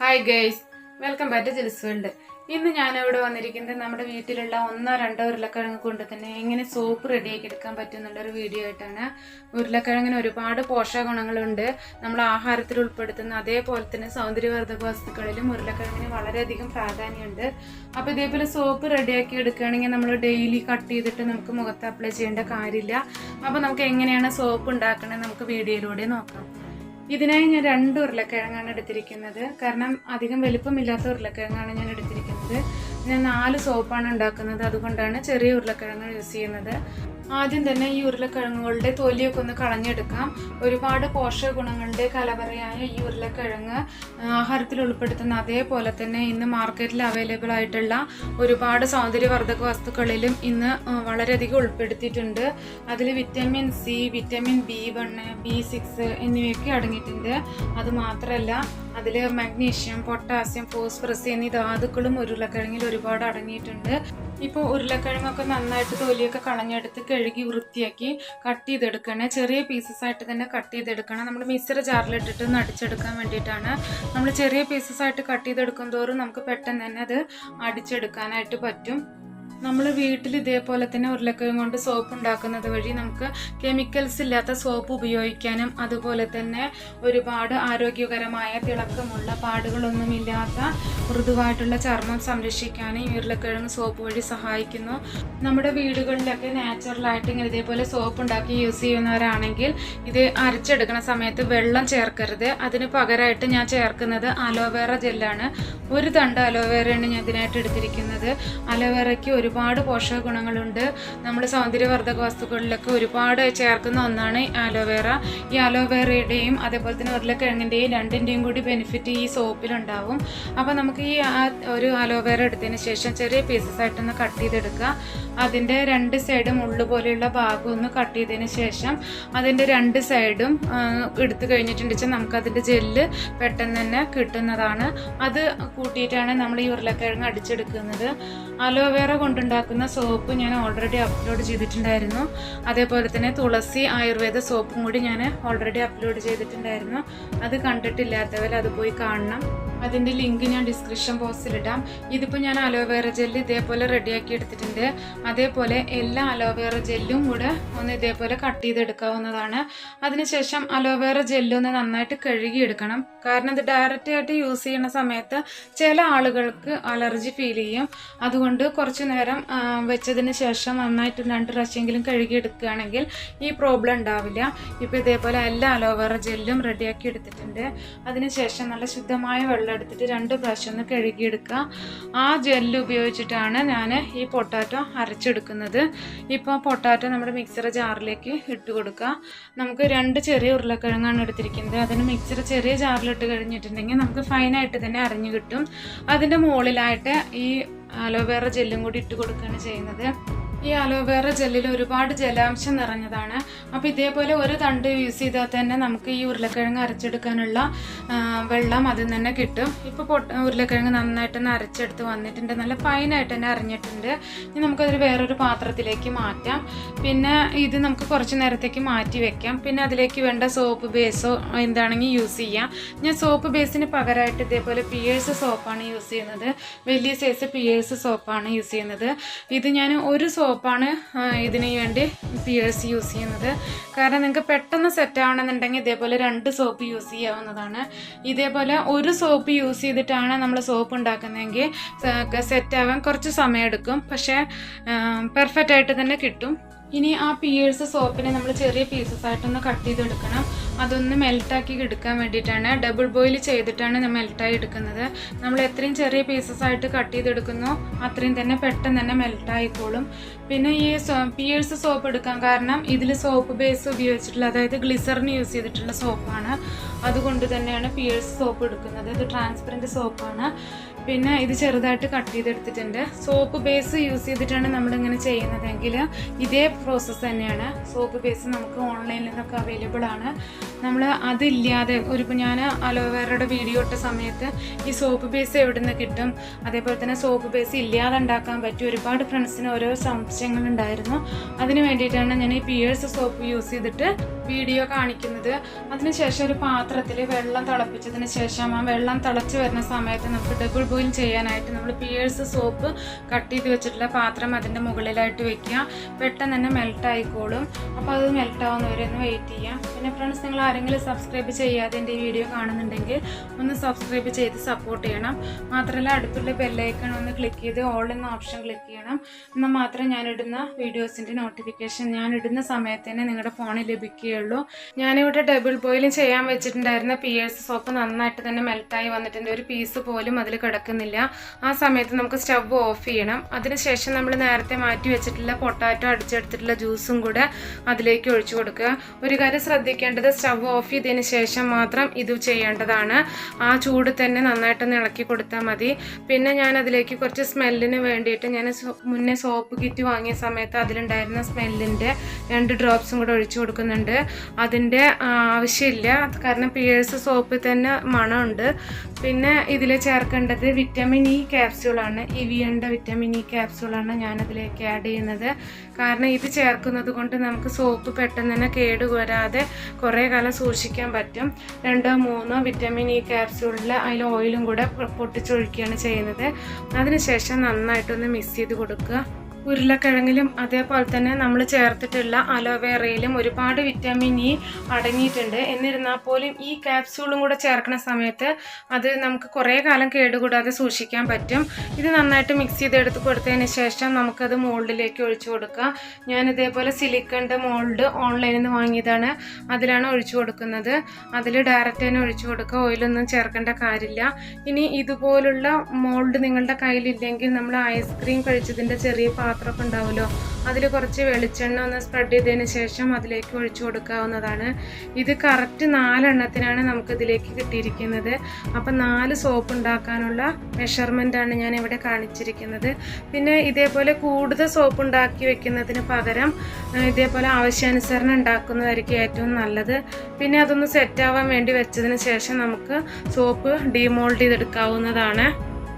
Hi guys welcome back to Jils world ഇന്ന് ഞാൻ ഇവിടെ വന്നിരിക്കുന്നത് നമ്മുടെ വീട്ടിലുള്ള ഒന്നോ രണ്ടോ ഉരുളക്കിഴങ്ങ് കൊണ്ട് തന്നെ എങ്ങനെ സോപ്പ് റെഡിയാക്കി എടുക്കാൻ പറ്റും എന്നുള്ളൊരു വീഡിയോ ആയിട്ടാണ്. ഉരുളക്കിഴങ്ങിന് ഒരുപാട് പോഷകഗുണങ്ങളുണ്ട്. നമ്മൾ ആഹാരത്തിൽ ഉൾപ്പെടുത്തുന്ന അതേപോലെ തന്നെ സൗന്ദര്യവർദ്ധക വസ്തുക്കളിലും ഉരുളക്കിഴങ്ങിന് വളരെയധികം പ്രാധാന്യമുണ്ട്. അപ്പോൾ ഇതേപോലെ സോപ്പ് റെഡിയാക്കി എടുക്കുകയാണെങ്കിൽ നമ്മൾ ഡെയിലി കട്ട് ചെയ്തിട്ട് നമുക്ക് മുഖത്ത് അപ്ലൈ ചെയ്യേണ്ട കാര്യമില്ല. അപ്പോൾ നമുക്ക് എങ്ങനെയാണ് സോപ്പ് ഉണ്ടാക്കണമെന്ന് നമുക്ക് വീഡിയോയിലൂടെ നോക്കാം. ഇതിനായി ഞാൻ രണ്ട് ഉരുളക്കിഴങ്ങാണ് എടുത്തിരിക്കുന്നത്. കാരണം അധികം വലിപ്പമില്ലാത്ത ഉരുളക്കിഴങ്ങാണ് ഞാൻ എടുത്തിരിക്കുന്നത്. ഞാൻ നാല് സോപ്പാണ് ഉണ്ടാക്കുന്നത്. അതുകൊണ്ടാണ് ചെറിയ ഉരുളക്കിഴങ്ങ് യൂസ് ചെയ്യുന്നത്. ആദ്യം തന്നെ ഈ ഉരുളക്കിഴങ്ങുകളുടെ തൊലിയൊക്കെ ഒന്ന് കളഞ്ഞെടുക്കാം. ഒരുപാട് പോഷക ഗുണങ്ങളുടെ കലവറയായ ഈ ഉരുളക്കിഴങ്ങ് ആഹാരത്തിൽ ഉൾപ്പെടുത്തുന്ന അതേപോലെ തന്നെ ഇന്ന് മാർക്കറ്റിൽ അവൈലബിൾ ആയിട്ടുള്ള ഒരുപാട് സൗന്ദര്യവർദ്ധക വസ്തുക്കളിലും ഇന്ന് വളരെയധികം ഉൾപ്പെടുത്തിയിട്ടുണ്ട്. അതിൽ vitamin C vitamin B one B six എന്നിവയൊക്കെ അടങ്ങിയിട്ടുണ്ട്. അത് മാത്രമല്ല അതിൽ മഗ്നീഷ്യം പൊട്ടാസ്യം ഫോസ്ഫറസ് എന്നീ ധാതുക്കളും ഉരുളക്കിഴങ്ങിൽ ഒരുപാട് അടങ്ങിയിട്ടുണ്ട്. ഇപ്പോൾ ഉരുളക്കിഴങ്ങൊക്കെ നന്നായിട്ട് തൊലിയൊക്കെ കളഞ്ഞെടുത്ത് കഴുകി വൃത്തിയാക്കി കട്ട് ചെയ്തെടുക്കണം. ചെറിയ പീസസ് ആയിട്ട് തന്നെ കട്ട് ചെയ്തെടുക്കണം. നമ്മൾ മിക്സർ ജാറിലിട്ടിട്ട് നടിച്ചെടുക്കാൻ വേണ്ടിയിട്ടാണ്. നമ്മൾ ചെറിയ പീസസ് ആയിട്ട് കട്ട് ചെയ്തെടുക്കും തോറും നമുക്ക് പെട്ടെന്ന് തന്നെ അത് അടിച്ചെടുക്കാനായിട്ട് പറ്റും. നമ്മൾ വീട്ടിൽ ഇതേപോലെ തന്നെ ഉരുളക്കിഴങ്ങ് കൊണ്ട് സോപ്പ് ഉണ്ടാക്കുന്നത് വഴി നമുക്ക് കെമിക്കൽസ് ഇല്ലാത്ത സോപ്പ് ഉപയോഗിക്കാനും അതുപോലെ തന്നെ ഒരുപാട് ആരോഗ്യകരമായ തിളക്കമുള്ള പാടുകളൊന്നുമില്ലാത്ത മൃദുവായിട്ടുള്ള ചർമ്മം സംരക്ഷിക്കാനും ഈ ഉരുളക്കിഴങ്ങ് സോപ്പ് വഴി സഹായിക്കുന്നു. നമ്മുടെ വീടുകളിലൊക്കെ നാച്ചുറലായിട്ട് ഇങ്ങനെ ഇതേപോലെ സോപ്പ് ഉണ്ടാക്കി യൂസ് ചെയ്യുന്നവരാണെങ്കിൽ ഇത് അരച്ചെടുക്കുന്ന സമയത്ത് വെള്ളം ചേർക്കരുത്. അതിന് പകരമായിട്ട് ഞാൻ ചേർക്കുന്നത് അലോവേറ ജെല്ലാണ്. ഒരു തണ്ട് അലോവേറയാണ് ഞാൻ ഇതിനായിട്ട് എടുത്തിരിക്കുന്നത്. അലോവേറയ്ക്ക് ഒരുപാട് പോഷക ഗുണങ്ങളുണ്ട്. നമ്മൾ സൗന്ദര്യവർദ്ധക വസ്തുക്കളിലൊക്കെ ഒരുപാട് ചേർക്കുന്ന ഒന്നാണ് ഈ അലോവേറ ഈ അലോവേറയുടെയും അതേപോലെ തന്നെ ഉരുളക്കിഴങ്ങിന്റെയും രണ്ടിന്റെയും കൂടി ബെനിഫിറ്റ് ഈ സോപ്പിലുണ്ടാവും അപ്പോൾ നമുക്ക് ഈ ഒരു അലോവേറ എടുത്തതിന് ശേഷം ചെറിയ പീസസ് ആയിട്ടൊന്ന് കട്ട് ചെയ്തെടുക്കുക. അതിന്റെ രണ്ട് സൈഡും ഉള്ളു പോലെയുള്ള ഭാഗം ഒന്ന് കട്ട് ചെയ്തതിന് ശേഷം അതിന്റെ രണ്ട് സൈഡും എടുത്തു കഴിഞ്ഞിട്ടുണ്ട് വെച്ചാൽ നമുക്കതിന്റെ ജെല്ല് പെട്ടെന്ന് തന്നെ കിട്ടുന്നതാണ്. അത് കൂട്ടിയിട്ടാണ് നമ്മൾ ഈ ഉരുളക്കിഴങ്ങ് അടിച്ചെടുക്കുന്നത്. അലോവേറ കൊണ്ടുണ്ടാക്കുന്ന സോപ്പ് ഞാൻ ഓൾറെഡി അപ്ലോഡ് ചെയ്തിട്ടുണ്ടായിരുന്നു. അതേപോലെ തന്നെ തുളസി ആയുർവേദ സോപ്പും കൂടി ഞാൻ ഓൾറെഡി അപ്ലോഡ് ചെയ്തിട്ടുണ്ടായിരുന്നു. അത് കണ്ടിട്ടില്ലാത്തവർ അത് പോയി കാണണം. അതിന്റെ ലിങ്ക് ഞാൻ ഡിസ്ക്രിപ്ഷൻ ബോക്സിൽ ഇടാം. ഇതിപ്പോൾ ഞാൻ അലോവേറ ജെല്ല് ഇതേപോലെ റെഡിയാക്കി എടുത്തിട്ടുണ്ട്. അതേപോലെ എല്ലാ അലോവേറ ജെല്ലും കൂടെ ഒന്ന് ഇതേപോലെ കട്ട് ചെയ്തെടുക്കാവുന്നതാണ്. അതിനുശേഷം അലോവേറ ജെല്ല് ഒന്ന് നന്നായിട്ട് കഴുകിയെടുക്കണം കാരണം ഇത് ഡയറക്റ്റ് ആയിട്ട് യൂസ് ചെയ്യുന്ന സമയത്ത് ചില ആളുകൾക്ക് അലർജി ഫീൽ ചെയ്യും. അതുകൊണ്ട് കുറച്ച് നേരം വെച്ചതിന് ശേഷം നന്നായിട്ട് രണ്ട് പ്രാവശ്യമെങ്കിലും കഴുകിയെടുക്കുകയാണെങ്കിൽ ഈ പ്രോബ്ലം ഉണ്ടാവില്ല. ഇപ്പോൾ ഇതേപോലെ എല്ലാ അലോവേറ ജെല്ലും റെഡിയാക്കി എടുത്തിട്ടുണ്ട്. അതിനുശേഷം നല്ല ശുദ്ധമായ വെള്ളം എടുത്തിട്ട് രണ്ട് പ്രാവശ്യം ഒന്ന് കഴുകിയെടുക്കുക. ആ ജെല്ല് ഉപയോഗിച്ചിട്ടാണ് ഞാൻ ഈ പൊട്ടാറ്റോ അരച്ചെടുക്കുന്നത്. ഇപ്പോൾ പൊട്ടാറ്റോ നമ്മുടെ മിക്സർ ജാറിലേക്ക് ഇട്ട് കൊടുക്കുക. നമുക്ക് രണ്ട് ചെറിയ ഉരുളക്കിഴങ്ങാണ് എടുത്തിരിക്കുന്നത്. അതിന് മിക്സർ ചെറിയ ജാറിലിട്ട് കഴിഞ്ഞിട്ടുണ്ടെങ്കിൽ നമുക്ക് ഫൈനായിട്ട് തന്നെ അരഞ്ഞു കിട്ടും. അതിന്റെ മുകളിലായിട്ട് ഈ അലോവേറ ജെല്ലും കൂടി ഇട്ട് കൊടുക്കുകയാണ് ചെയ്യുന്നത്. ഈ അലോവേറ ജെല്ലിൽ ഒരുപാട് ജലാംശം നിറഞ്ഞതാണ്. അപ്പോൾ ഇതേപോലെ ഒരു തണ്ട് യൂസ് ചെയ്താൽ തന്നെ നമുക്ക് ഈ ഉരുളക്കിഴങ്ങ് അരച്ചെടുക്കാനുള്ള വെള്ളം അതിൽ തന്നെ കിട്ടും. ഇപ്പോൾ പൊട്ട ഉരുളക്കിഴങ്ങ് നന്നായിട്ട് തന്നെ അരച്ചെടുത്ത് വന്നിട്ടുണ്ട്. നല്ല ഫൈനായിട്ട് തന്നെ അറിഞ്ഞിട്ടുണ്ട് ഇനി നമുക്കതൊരു വേറൊരു പാത്രത്തിലേക്ക് മാറ്റാം. പിന്നെ ഇത് നമുക്ക് കുറച്ച് നേരത്തേക്ക് മാറ്റി വെക്കാം. പിന്നെ അതിലേക്ക് വേണ്ട സോപ്പ് ബേസോ എന്താണെങ്കിൽ യൂസ് ചെയ്യാം. ഞാൻ സോപ്പ് ബേസിന് പകരമായിട്ട് ഇതേപോലെ പിയേഴ്സ് സോപ്പാണ് യൂസ് ചെയ്യുന്നത്. വലിയ സൈസ് പിയേഴ്സ് സോപ്പാണ് യൂസ് ചെയ്യുന്നത്. ഇത് ഞാൻ ഒരു സോപ്പാണ് ഇതിന് വേണ്ടി പിയേഴ്സ് യൂസ് ചെയ്യുന്നത്. കാരണം നിങ്ങൾക്ക് പെട്ടെന്ന് സെറ്റ് ആവണമെന്നുണ്ടെങ്കിൽ ഇതേപോലെ രണ്ട് സോപ്പ് യൂസ് ചെയ്യാവുന്നതാണ്. ഇതേപോലെ ഒരു സോപ്പ് യൂസ് ചെയ്തിട്ടാണ് നമ്മൾ സോപ്പ് ഉണ്ടാക്കുന്നതെങ്കിൽ സെറ്റ് ആവാൻ കുറച്ച് സമയമെടുക്കും പക്ഷേ പെർഫെക്റ്റ് ആയിട്ട് തന്നെ കിട്ടും. ഇനി ആ പിയേഴ്സ് സോപ്പിനെ നമ്മൾ ചെറിയ പീസസ് ആയിട്ടൊന്ന് കട്ട് ചെയ്തെടുക്കണം. അതൊന്ന് മെൽട്ടാക്കി എടുക്കാൻ വേണ്ടിയിട്ടാണ്. ഡബിൾ ബോയിൽ ചെയ്തിട്ടാണ് നമ്മൾ മെൽട്ടായി എടുക്കുന്നത്. നമ്മൾ എത്രയും ചെറിയ പീസസ് ആയിട്ട് കട്ട് ചെയ്തെടുക്കുന്നു അത്രയും തന്നെ പെട്ടെന്ന് തന്നെ മെൽട്ടായിക്കോളും പിന്നെ ഈ പിയേഴ്സ് സോപ്പ് എടുക്കാൻ കാരണം ഇതിൽ സോപ്പ് ബേസ് ഉപയോഗിച്ചിട്ടുള്ള അതായത് ഗ്ലിസറിന് യൂസ് ചെയ്തിട്ടുള്ള സോപ്പാണ്. അതുകൊണ്ട് തന്നെയാണ് പിയേഴ്സ് സോപ്പ് എടുക്കുന്നത്. ഇത് ട്രാൻസ്പെറന്റ് സോപ്പാണ്. പിന്നെ ഇത് ചെറുതായിട്ട് കട്ട് ചെയ്തെടുത്തിട്ടുണ്ട്. സോപ്പ് ബേസ് യൂസ് ചെയ്തിട്ടാണ് നമ്മളിങ്ങനെ ചെയ്യുന്നതെങ്കിൽ ഇതേ പ്രോസസ്സ് തന്നെയാണ്. സോപ്പ് ബേസ് നമുക്ക് ഓൺലൈനിൽ നിന്നൊക്കെ അവൈലബിൾ ആണ്. നമ്മൾ അതില്ലാതെ ഒരു ഞാൻ അലോവേറയുടെ വീഡിയോ ഇട്ട സമയത്ത് ഈ സോപ്പ് ബേസ് എവിടെ നിന്ന് കിട്ടും? അതേപോലെ തന്നെ സോപ്പ് ബേസ് ഇല്ലാതെ ഉണ്ടാക്കാൻ പറ്റും ഒരുപാട് ഫ്രണ്ട്സിന് ഓരോ സംശയങ്ങൾ ഉണ്ടായിരുന്നു. അതിന് വേണ്ടിയിട്ടാണ് ഞാൻ ഈ പിയേഴ്സ് സോപ്പ് യൂസ് ചെയ്തിട്ട് വീഡിയോ കാണിക്കുന്നത്. അതിനുശേഷം ഒരു പാത്രത്തിൽ വെള്ളം തിളപ്പിച്ചതിന് ശേഷം ആ വെള്ളം തിളച്ച് വരുന്ന സമയത്ത് നമുക്ക് ഡബിൾ ബോയിൽ ചെയ്യാനായിട്ട് നമ്മൾ പിയേഴ്സ് സോപ്പ് കട്ട് ചെയ്ത് വെച്ചിട്ടുള്ള പാത്രം അതിന്റെ മുകളിലായിട്ട് വെക്കുക. പെട്ടെന്ന് തന്നെ മെൽറ്റ് ആയിക്കോളും. അപ്പോൾ അത് മെൽറ്റ് ആവുന്നവരെ ഒന്ന് വെയിറ്റ് ചെയ്യാം പിന്നെ ഫ്രണ്ട്സ് നിങ്ങൾ ആരെങ്കിലും സബ്സ്ക്രൈബ് ചെയ്യാതെ എന്റെ ഈ വീഡിയോ കാണുന്നുണ്ടെങ്കിൽ ഒന്ന് സബ്സ്ക്രൈബ് ചെയ്ത് സപ്പോർട്ട് ചെയ്യണം. മാത്രമല്ല അടുത്തുള്ള ബെല്ലൈക്കൺ ഒന്ന് ക്ലിക്ക് ചെയ്ത് ഓൾ എന്ന ഓപ്ഷൻ ക്ലിക്ക് ചെയ്യണം. എന്നാൽ മാത്രമേ ഞാനിടുന്ന വീഡിയോസിന്റെ നോട്ടിഫിക്കേഷൻ ഞാനിടുന്ന സമയത്ത് തന്നെ നിങ്ങളുടെ ഫോണിൽ ലഭിക്കുകയുള്ളൂ. ഞാനിവിടെ ഡബിൾ ബോയിലും ചെയ്യാൻ വെച്ചിട്ടുണ്ടായിരുന്ന പിയേഴ്സ് സോപ്പ് നന്നായിട്ട് തന്നെ മെൽട്ടായി വന്നിട്ടുണ്ട്. ഒരു പീസ് പോലും അതിൽ കിടക്കുന്നില്ല ആ സമയത്ത് നമുക്ക് സ്റ്റവ് ഓഫ് ചെയ്യണം. അതിനുശേഷം നമ്മൾ നേരത്തെ മാറ്റി വെച്ചിട്ടുള്ള പൊട്ടാറ്റോ അടിച്ചെടുത്തിട്ടുള്ള ജ്യൂസും കൂടെ അതിലേക്ക് ഒഴിച്ചു കൊടുക്കുക. ഒരു കാര്യം ശ്രദ്ധിക്കേണ്ടത് സ്റ്റവ് ഓഫ് ചെയ്തതിന് ശേഷം മാത്രം ഇത് ചെയ്യേണ്ടതാണ്. ആ ചൂട് തന്നെ നന്നായിട്ടൊന്ന് ഇളക്കി കൊടുത്താൽ മതി. പിന്നെ ഞാൻ അതിലേക്ക് കുറച്ച് സ്മെല്ലിന് വേണ്ടിയിട്ട് ഞാൻ മുന്നേ സോപ്പ് കിറ്റ് വാങ്ങിയ സമയത്ത് അതിലുണ്ടായിരുന്ന സ്മെല്ലിന്റെ രണ്ട് ഡ്രോപ്സും കൂടെ ഒഴിച്ചു കൊടുക്കുന്നുണ്ട്. അതിന്റെ ആവശ്യമില്ല. കാരണം പിയേഴ്സ് സോപ്പിൽ തന്നെ മണമുണ്ട്. പിന്നെ ഇതിൽ ചേർക്കേണ്ടത് വിറ്റാമിൻ ഇ ക്യാപ്സ്യൂളാണ് ഇവിയന്റെ വിറ്റാമിൻ ഇ ക്യാപ്സ്യൂളാണ് ഞാനതിലേക്ക് ആഡ് ചെയ്യുന്നത്. കാരണം ഇത് ചേർക്കുന്നത് കൊണ്ട് നമുക്ക് സോപ്പ് പെട്ടെന്ന് തന്നെ കേടുവരാതെ കുറേ കാലം സൂക്ഷിക്കാൻ പറ്റും. രണ്ടോ മൂന്നോ വിറ്റാമിൻ ഇ ക്യാപ്സ്യൂളിൽ അതിൽ ഓയിലും കൂടെ പൊട്ടിച്ചൊഴിക്കുകയാണ് ചെയ്യുന്നത്. അതിനുശേഷം നന്നായിട്ടൊന്ന് മിക്സ് ചെയ്ത് കൊടുക്കുക. ഉരുളക്കിഴങ്ങിലും അതേപോലെ തന്നെ നമ്മൾ ചേർത്തിട്ടുള്ള അലോവേറയിലും ഒരുപാട് വിറ്റാമിൻ ഇ അടങ്ങിയിട്ടുണ്ട്. എന്നിരുന്നാൽ പോലും ഈ ക്യാപ്സ്യൂളും കൂടെ ചേർക്കുന്ന സമയത്ത് അത് നമുക്ക് കുറേ കാലം കേടുകൂടാതെ സൂക്ഷിക്കാൻ പറ്റും. ഇത് നന്നായിട്ട് മിക്സ് ചെയ്തെടുത്ത് കൊടുത്തതിന് ശേഷം നമുക്കത് മോൾഡിലേക്ക് ഒഴിച്ചു കൊടുക്കാം. ഞാൻ ഇതേപോലെ സിലിക്കണിന്റെ മോൾഡ് ഓൺലൈനിൽ നിന്ന് വാങ്ങിയതാണ്. അതിലാണ് ഒഴിച്ചു കൊടുക്കുന്നത്. അതിൽ ഡയറക്റ്റ് തന്നെ ഒഴിച്ചു കൊടുക്കുക. ഓയിലൊന്നും ചേർക്കേണ്ട കാര്യമില്ല. ഇനി ഇതുപോലുള്ള മോൾഡ് നിങ്ങളുടെ കയ്യിലില്ലെങ്കിൽ നമ്മൾ ഐസ്ക്രീം കഴിച്ചതിന്റെ ചെറിയ പാത്രമൊക്കെ ഉണ്ടാവുമല്ലോ. അതിൽ കുറച്ച് വെളിച്ചെണ്ണ ഒന്ന് സ്പ്രെഡ് ചെയ്തതിന് ശേഷം അതിലേക്ക് ഒഴിച്ചു കൊടുക്കാവുന്നതാണ്. ഇത് കറക്റ്റ് നാലെണ്ണത്തിനാണ് നമുക്കിതിലേക്ക് കിട്ടിയിരിക്കുന്നത്. അപ്പം നാല് സോപ്പ് ഉണ്ടാക്കാനുള്ള മെഷർമെന്റ് ആണ് ഞാൻ ഇവിടെ കാണിച്ചിരിക്കുന്നത്. പിന്നെ ഇതേപോലെ കൂടുതൽ സോപ്പ് ഉണ്ടാക്കി വെക്കുന്നതിന് പകരം ഇതേപോലെ ആവശ്യാനുസരണം ഉണ്ടാക്കുന്നതായിരിക്കും ഏറ്റവും നല്ലത്. പിന്നെ അതൊന്ന് സെറ്റാവാൻ വേണ്ടി വെച്ചതിന് ശേഷം നമുക്ക് സോപ്പ് ഡീമോൾഡ് ചെയ്തെടുക്കാവുന്നതാണ്.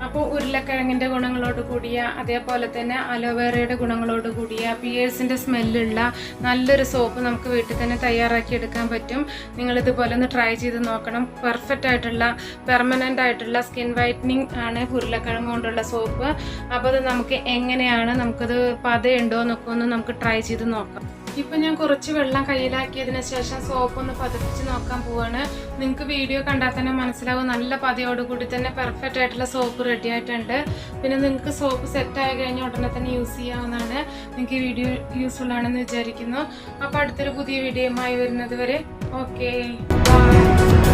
അപ്പോൾ ഉരുളക്കിഴങ്ങിന്റെ ഗുണങ്ങളോട് കൂടിയ അതേപോലെ തന്നെ അലോവേറയുടെ ഗുണങ്ങളോട് കൂടിയ പിയേഴ്സിന്റെ സ്മെല്ലുള്ള നല്ലൊരു സോപ്പ് നമുക്ക് വീട്ടിൽ തന്നെ തയ്യാറാക്കി എടുക്കാൻ പറ്റും. നിങ്ങളിതുപോലെ ഒന്ന് ട്രൈ ചെയ്ത് നോക്കണം. പെർഫെക്റ്റ് ആയിട്ടുള്ള പെർമനന്റ് ആയിട്ടുള്ള സ്കിൻ വൈറ്റനിങ് ആണ് ഉരുളക്കിഴങ്ങ് കൊണ്ടുള്ള സോപ്പ്. അപ്പോൾ അത് നമുക്ക് എങ്ങനെയാണ് നമുക്കത് പതയുണ്ടോ എന്നൊക്കെ ഒന്ന് നമുക്ക് ട്രൈ ചെയ്ത് നോക്കാം. ഇപ്പൊ ഞാൻ കുറച്ച് വെള്ളം കയ്യിലാക്കിയതിന് ശേഷം സോപ്പ് ഒന്ന് പതിപ്പിച്ച് നോക്കാൻ പോവാണ്. നിങ്ങൾക്ക് വീഡിയോ കണ്ടാൽ തന്നെ മനസ്സിലാവും. നല്ല പതിയോടുകൂടി തന്നെ പെർഫെക്റ്റ് ആയിട്ടുള്ള സോപ്പ് റെഡി ആയിട്ടുണ്ട്. പിന്നെ നിങ്ങൾക്ക് സോപ്പ് സെറ്റ് ആയി കഴിഞ്ഞ ഉടനെ തന്നെ യൂസ് ചെയ്യാവുന്നതാണ്. നിങ്ങൾക്ക് ഈ വീഡിയോ യൂസ്ഫുൾ ആണെന്ന് വിചാരിക്കുന്നു. അപ്പോൾ അടുത്തൊരു പുതിയ വീഡിയോയുമായി വരുന്നത് വരെ ഓക്കേ ബൈ